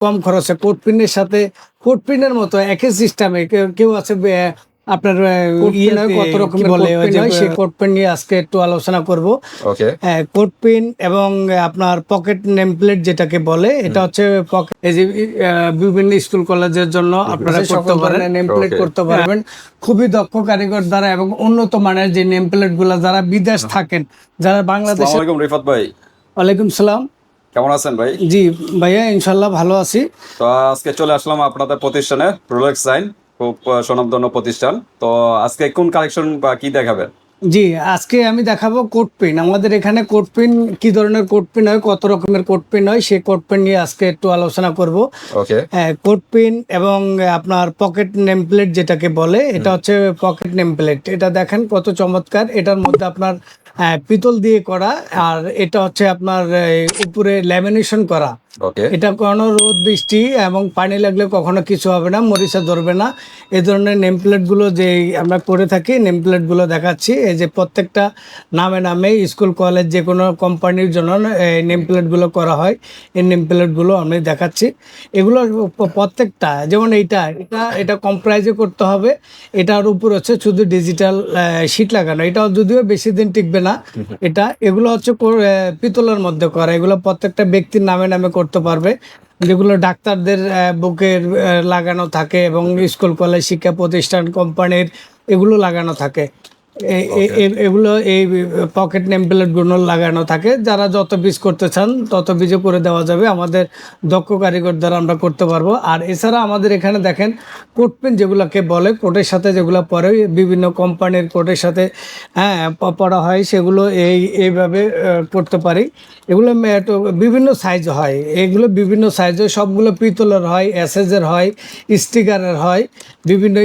কম খরচে কোট পিনের সাথে কোট পিনের মতো একই সিস্টেমে কেউ আছে আপনার ইয়েতে কত রকমের বলে হয়, সেই কোট পেন নিয়ে আজকে একটু আলোচনা করব। কোট পেন এবং আপনার পকেট নেম প্লেট যেটাকে বলে এটা হচ্ছে এই যে বিভিন্ন স্কুল কলেজের জন্য আপনারা করতে পারেন নেম প্লেট করতে পারবেন। খুবই দক্ষ কারিগর দ্বারা এবং উন্নত মানের যে নেম প্লেটগুলা যারা বিদেশ থাকেন যারা বাংলাদেশ রিফাত ভাই। ওয়ালাইকুম সালাম। কেমন আছেন ভাই? জি ভাইয়া ইনশাল্লাহ ভালো আছি। তো আজকে চলে আসলাম আপনাদের প্রতিষ্ঠানে রোলেক্স সাইন খুব সুনামধন্য স্বনামধন্য প্রতিষ্ঠান। তো আজকে কোন কালেকশন বা কি দেখাবেন? জি আজকে আমি দেখাবো কোট পেন। আমাদের এখানে কোট পেন কি ধরনের কোট পেন হয় কত রকমের কোট পেন হয় সেই কোট পেন নিয়ে আজকে একটু আলোচনা করব। ওকে। কোট পেন এবং আপনার পকেট নেম প্লেট যেটাকে বলে এটা হচ্ছে পকেট নেম প্লেট এটা দেখেন কত চমৎকার। এটার মধ্যে আপনার পিতল দিয়ে করা আর এটা হচ্ছে আপনার উপরে ল্যামিনেশন করা। এটা কোনো রোদ বৃষ্টি এবং পানি লাগলে কখনো কিছু হবে না মরিচা ধরবে না। এই ধরনের নেম প্লেটগুলো যে আমরা করে থাকি নেম প্লেটগুলো দেখাচ্ছি। এই যে প্রত্যেকটা নামে নামে স্কুল কলেজ যে কোনো কোম্পানির জন্য এই নেম প্লেটগুলো করা হয়। এই নেম প্লেটগুলো আমি দেখাচ্ছি। এগুলো প্রত্যেকটা যেমন এইটা এটা এটা কম প্রাইজে করতে হবে। এটার উপর হচ্ছে শুধু ডিজিটাল শিট লাগানো। এটাও যদিও বেশি দিন টিকবে না এটা এগুলো হচ্ছে পিতলের মধ্যে করা। এগুলো প্রত্যেকটা ব্যক্তির নামে নামে করতে পারবে। যেগুলো ডাক্তারদের বুকের লাগানো থাকে এবং স্কুল, কলেজ শিক্ষা প্রতিষ্ঠান, কোম্পানির এগুলো লাগানো থাকে। এগুলো এই পকেট নেম প্লেটগুলো লাগানো থাকে। যারা যত বীজ করতে চান তত বীজে করে দেওয়া যাবে। আমাদের দক্ষ কারিগর দ্বারা আমরা করতে পারব। আর এছাড়া আমাদের এখানে দেখেন কোট পেন যেগুলোকে বলে কোটের সাথে যেগুলো পরে বিভিন্ন কোম্পানির কোটের সাথে হ্যাঁ পড়া হয় সেগুলো এই এইভাবে করতে পারি। এগুলো বিভিন্ন সাইজ হয়। এগুলো বিভিন্ন সাইজে সবগুলো পিতলের হয় এসএসের হয় স্টিকারের হয় বিভিন্ন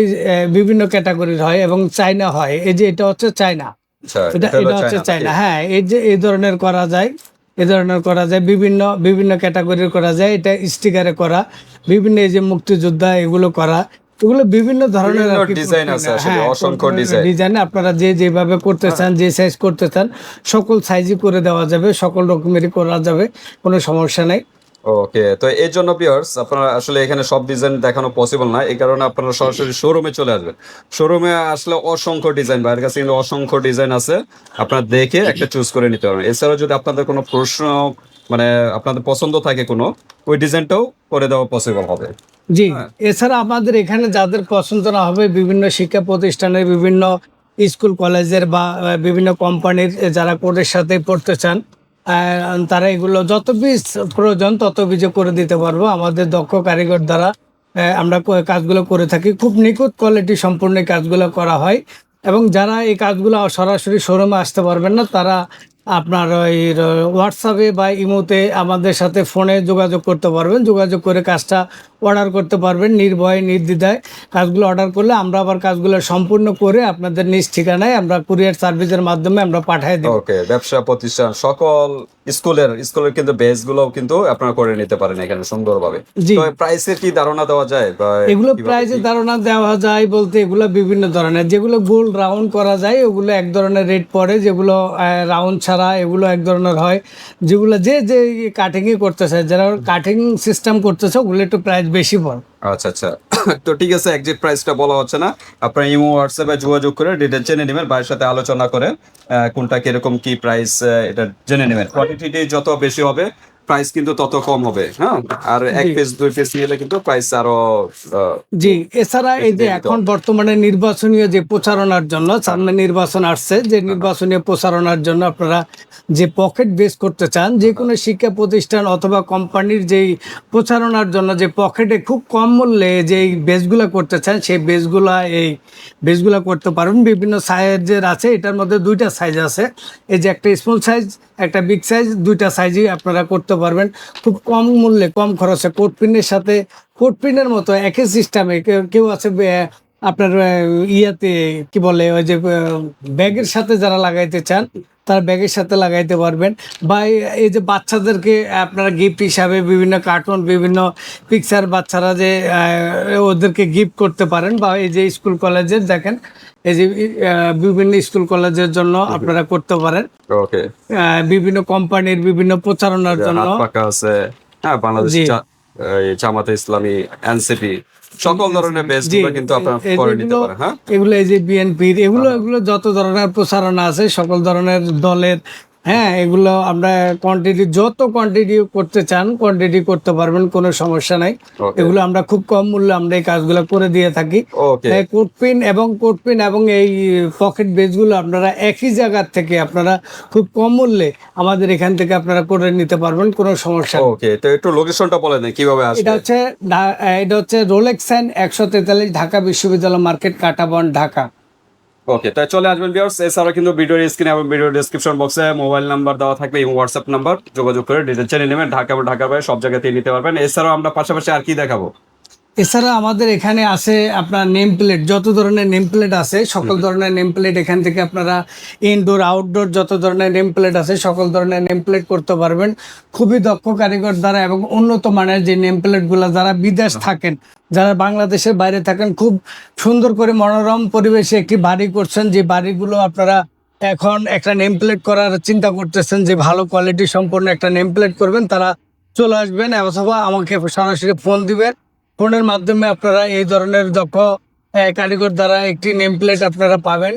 বিভিন্ন ক্যাটাগরির হয় এবং চাইনা হয়। এই যে এটা হচ্ছে চাইনা আচ্ছা এটা এটা এটা হচ্ছে চায়না চাইনা হ্যাঁ এই যে এই ধরনের করা যায় এই ধরনের করা যায় বিভিন্ন বিভিন্ন ক্যাটাগরির করা যায়। এটা স্টিকারে করা বিভিন্ন এই যে মুক্তিযোদ্ধা এগুলো করা এগুলো বিভিন্ন ধরনের করতে- আছে আসলে, হ্যাঁ, অসংখ্য design। ডিজাইন আপনারা যে যেভাবে করতে চান যে সাইজ করতে চান সকল সাইজই করে দেওয়া যাবে সকল রকমেরই করা যাবে কোনো সমস্যা নেই। ওকে তো এর জন্য পিয়ার্স আপনারা আসলে এখানে সব ডিজাইন দেখানো পসিবল না। এই কারণে আপনারা সরাসরি শোরুমে চলে আসবেন। শোরুমে আসলে অসংখ্য ডিজাইন বাইরের কাছে কিন্তু অসংখ্য ডিজাইন আছে। আপনারা দেখে একটা চুজ করে নিতে পারবেন। এছাড়াও যদি আপনাদের কোনো প্রশ্ন মানে আপনাদের পছন্দ থাকে কোনো ওই ডিজাইনটাও করে দেওয়া পসিবল হবে। জি এছাড়া আমাদের এখানে যাদের পছন্দ না হবে বিভিন্ন শিক্ষা প্রতিষ্ঠানের বিভিন্ন স্কুল কলেজের বা বিভিন্ন কোম্পানির যারা কোডের সাথে পড়তে চান তারা এগুলো যত বীজ প্রয়োজন তত বীজে করে দিতে পারব। আমাদের দক্ষ কারিগর দ্বারা আমরা কাজগুলো করে থাকি। খুব নিখুঁত কোয়ালিটি সম্পূর্ণ কাজগুলো করা হয়। এবং যারা এই কাজগুলো সরাসরি শোরুমে আসতে পারবেন না, তারা আপনার ওই হোয়াটসঅ্যাপে বা ইমোতে আমাদের সাথে ফোনে যোগাযোগ করতে পারবেন। যোগাযোগ করে কাজটা অর্ডার করতে পারবেন নির্ভয়ে নির্দ্বিধায়। কাজগুলো অর্ডার করলে আমরা আবার কাজগুলো সম্পূর্ণ করে আপনাদের নিজ ঠিকানায় আমরা কুরিয়ার সার্ভিসের মাধ্যমে আমরা পাঠিয়ে দেব। ওকে ব্যবসা প্রতিষ্ঠান সকল স্কুলের স্কুলের কিন্তু বেস গুলোও কিন্তু আপনারা করে নিতে পারেন এখানে সুন্দরভাবে। জি। তো প্রাইসের কি ধারণা দেওয়া যায় এগুলো কি? ধারণা দেওয়া যায় বলতে এগুলো বিভিন্ন ধরনের। যেগুলো গোল রাউন্ড করা যায় ওগুলো এক ধরনের রেট পড়ে। যেগুলো রাউন্ড ছাড়া এগুলো এক ধরনের হয়। যেগুলো যে যে কাটিংই করতে চায় যারা কাটিং সিস্টেম করতেছে ওগুলো একটু প্রাইস বেশি পড়ে আচ্ছা আচ্ছা। তো ঠিক আছে এক্সিট প্রাইসটা বলা হচ্ছে না। আপনারা ইমো হোয়াটসঅ্যাপে যোগাযোগ করে ডিটেল জেনে নেবেন, ভাইয়ের সাথে আলোচনা করে কোনটা কীরকম, কি প্রাইস এটা জেনে নেবেন। কোয়ান্টিটি যত বেশি হবে প্রাইস কিন্তু তত কম হবে হ্যাঁ? আর এক পিস দুই পিস নিলে কিন্তু প্রাইস আরও জি এছাড়া এই যে এখন বর্তমানে নির্বাচনীয় যে প্রচারণার জন্য সামনে নির্বাচন আসছে যে নির্বাচনীয় প্রচারণার জন্য আপনারা যে পকেট বেস করতে চান যে কোনো শিক্ষা প্রতিষ্ঠান অথবা কোম্পানির যেই প্রচারণার জন্য যে পকেটে খুব কম মূল্যে যে বেসগুলো করতে চান সেই বেসগুলা এই বেসগুলো করতে পারবেন বিভিন্ন সাইজের আছে এটার মধ্যে দুইটা সাইজ আছে। এই যে একটা স্মল সাইজ একটা বিগ সাইজ দুইটা সাইজই আপনারা করতে পারবেন। খুব কম মূল্যে, কম খরচে কোট পিনের সাথে কোট পিনের মতো একই সিস্টেমে কেউ আছে আপনার ইয়াতে কি বলে ওই যে ব্যাগের সাথে যারা লাগাইতে চান তার ব্যাগের সাথে লাগাইতে পারবেন। বা এই- যে বাচ্চাদেরকে আপনারা গিফট হিসাবে বিভিন্ন কার্টুন বিভিন্ন পিকচার বাচ্চারা যে ওদেরকে গিফট করতে পারেন বা এই যে স্কুল কলেজের দেখেন এই যে বিভিন্ন স্কুল কলেজের জন্য আপনারা করতে পারেন। বিভিন্ন কোম্পানির বিভিন্ন প্রচারণার জন্য। আছে হ্যাঁ বাংলাদেশ জামাতে ইসলামী এনসিপি সকল ধরনের কিন্তু আপনারা করে নিতে পারেন হ্যাঁ? এগুলো এই যে বিএনপির এগুলো এগুলো যত ধরনের প্রচারণা আছে সকল ধরনের দলের হ্যাঁ এগুলো আমরা কোয়ান্টিটি যত কোয়ান্টিটি করতে চান কোয়ান্টিটি করতে পারবেন কোনো সমস্যা নাই। এগুলো আমরা খুব কম মূল্যে আমরা এই কাজগুলো করে দিয়ে থাকি। কোটপিন এবং কোটপিন এবং এই পকেট বেজগুলো আপনারা একই জায়গার থেকে আপনারা খুব কম মূল্যে আমাদের এখান থেকে আপনারা করে নিতে পারবেন কোনো সমস্যা নেই। ওকে তো একটু লোকেশনটা বলে দেন কীভাবে এটা হচ্ছে এটা হচ্ছে রোলেক্সাইন একশো তেতাল্লিশ ঢাকা বিশ্ববিদ্যালয় মার্কেট কাটাবন ঢাকা। ওকে তাই চলে আসবেন ভিউয়ার্স এছাড়া কিন্তু ভিডিওর স্ক্রিনে এবং ভিডিও ডেসক্রিপশন বক্সে মোবাইল নাম্বার দেওয়া থাকবে এবং হোয়াটসঅ্যাপ নাম্বার যোগাযোগ করে ডিটেল জেনে নেবেন। ঢাকা এবং ঢাকার বাইরে সব জায়গাতেই নিতে পারবেন। এছাড়াও আমরা পাশাপাশি আর কি দেখাবো? এছাড়া আমাদের এখানে আছে আপনার নেম প্লেট যত ধরনের নেম প্লেট আছে সকল ধরনের নেম প্লেট এখান থেকে আপনারা ইনডোর আউটডোর যত ধরনের নেম প্লেট আছে সকল ধরনের নেম প্লেট করতে পারবেন। খুবই দক্ষ কারিগর দ্বারা এবং উন্নত মানের যে নেম প্লেটগুলো যারা বিদেশ থাকেন যারা বাংলাদেশের বাইরে থাকেন খুব সুন্দর করে মনোরম পরিবেশে একটি বাড়ি করছেন যে বাড়িগুলো আপনারা এখন একটা নেম প্লেট করার চিন্তা করতেছেন যে ভালো কোয়ালিটি সম্পন্ন একটা নেম প্লেট করবেন তারা চলে আসবেন অথবা আমাকে সরাসরি ফোন দিবেন। ফোনের মাধ্যমে আপনারা এই ধরনের দক্ষ কারিগর দ্বারা একটি নেম প্লেট আপনারা পাবেন।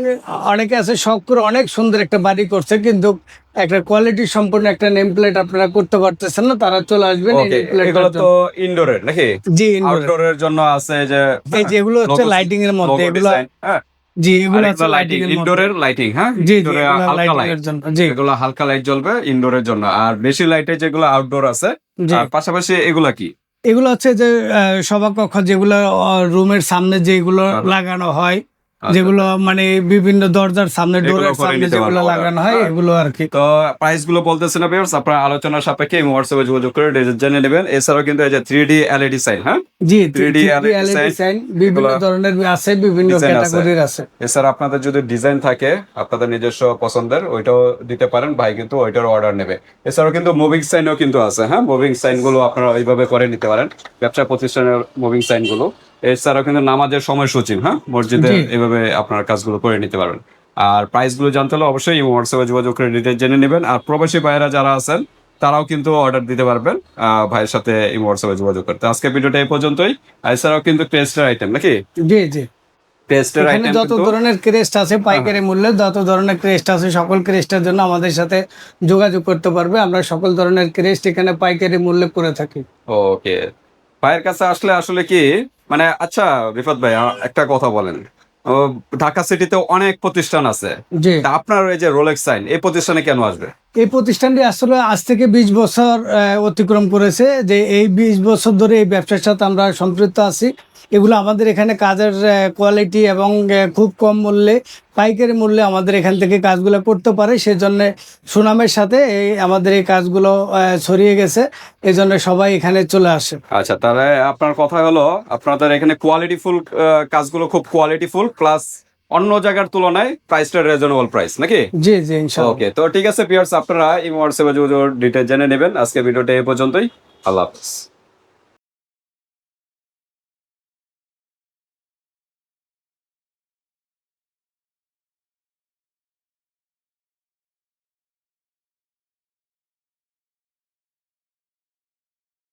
অনেকে আছে শখ করে অনেক সুন্দর একটা বাড়ি করছে কিন্তু একটা কোয়ালিটি সম্পূর্ণ একটা নেম প্লেট আপনারা করতে পারতেছেন না তারা চলে আসবেন এগুলো তো ইনডোরের নাকি? জি এর। জন্য আছে যে এই যেগুলো হচ্ছে লাইটিং এর মধ্যে এগুলো হ্যাঁ। জি এগুলো হচ্ছে লাইটিং ইনডোরের লাইটিং হ্যাঁ? জি হালকা লাইট জি। এগুলো হালকা লাইট জ্বলবে ইনডোরের জন্য। আর বেশি লাইটে যেগুলো আউটডোর আছে আর পাশাপাশি এগুলা কি? এগুলো হচ্ছে যে সভাকক্ষ যেগুলো রুমের সামনে যেগুলো লাগানো হয় আচ্ছা। যেগুলো মানে বিভিন্ন দরজার সামনে ডোরের সামনে যেগুলো লাগানো হয়। এগুলো আর কি। তো প্রাইসগুলো বলতেছে না ভিউয়ার্স আপনারা আলোচনার সাপেক্ষে এই হোয়াটসঅ্যাপে যোগাযোগ করে জেনে নেবেন। এছাড়াও কিন্তু এই যে থ্রি ডি এলইডি সাইন হ্যাঁ? জি 3D 3D LED LED sign, sign বিভিন্ন ধরনের আছে বিভিন্ন ক্যাটাগরির আছে। এছাড়া আপনাদের যদি ডিজাইন থাকে আপনাদের নিজস্ব পছন্দের ওইটাও দিতে পারেন ভাই কিন্তু ওইটার অর্ডার নেবে। এছাড়াও কিন্তু মুভিং সাইনও কিন্তু আছে হ্যাঁ? মুভিং সাইনগুলো আপনারা ওইভাবে করে নিতে পারেন। ব্যবসা প্রতিষ্ঠানের মুভিং সাইনগুলো এছাড়াও কিন্তু নামাজের সময়সূচি হ্যাঁ? মসজিদে জি। এইভাবে আপনার কাজগুলো করে নিতে পারবেন। আর প্রাইসগুলো জানতে হলে অবশ্যই হোয়াটসঅ্যাপে যোগাযোগ করে ডিটেল জেনে নেবেন। আর প্রবাসী ভাইয়েরা যারা আছেন তারাও কিন্তু অর্ডার দিতে পারবেন ভাইয়ের সাথে হোয়াটসঅ্যাপে যোগাযোগ করতে। আজকে ভিডিওটা এই পর্যন্তই। এছাড়াও কিন্তু টেস্টের আইটেম নাকি? জি জি। এখানে আইটেম যত ধরনের ক্রেস্ট আছে পাইকারি মূল্যে যত ধরনের ক্রেস্ট আছে সকল ক্রেস্টের জন্য আমাদের সাথে যোগাযোগ করতে পারবে। আমরা সকল ধরনের ক্রেস্ট এখানে পাইকারি মূল্যে করে থাকি। ওকে। ভাইয়ের কাছে আসলে আসলে কি মানে আচ্ছা রিফাত ভাই একটা কথা বলেন। ঢাকা সিটিতে অনেক প্রতিষ্ঠান আছে। আপনার এই যে রোলেক্স সাইন এই প্রতিষ্ঠানে কেন আসবে? এই প্রতিষ্ঠানটি আসলে আজ থেকে বিশ বছর অতিক্রম করেছে যে এই বিশ বছর ধরে এই ব্যবসার সাথে আমরা সম্পৃক্ত আছি। এগুলো আমাদের এখানে কাজের কোয়ালিটি এবং খুব কম মূল্যে পাইকারি মূল্যে আমাদের এখান থেকে কাজগুলো করতে পারে। সেজন্য সুনামের সাথে এই আমাদের এই কাজগুলো ছড়িয়ে গেছে। এই জন্য সবাই এখানে চলে আসে। আচ্ছা তাহলে আপনার কথা হলো আপনাদের এখানে কোয়ালিটিফুল কাজগুলো খুব কোয়ালিটিফুল প্লাস অন্য জায়গার তুলনায় প্রাইসটা রিজনেবল প্রাইস নাকি? জি জি ইনশাল্লাহ ওকে তো ঠিক আছে পিয়ার্স আপনারা এই হোয়াটসঅ্যাপে যোগাযোগ ডিটেল জেনে নেবেন। আজকে ভিডিওটা এই পর্যন্তই। আল্লাহ হাফিজ।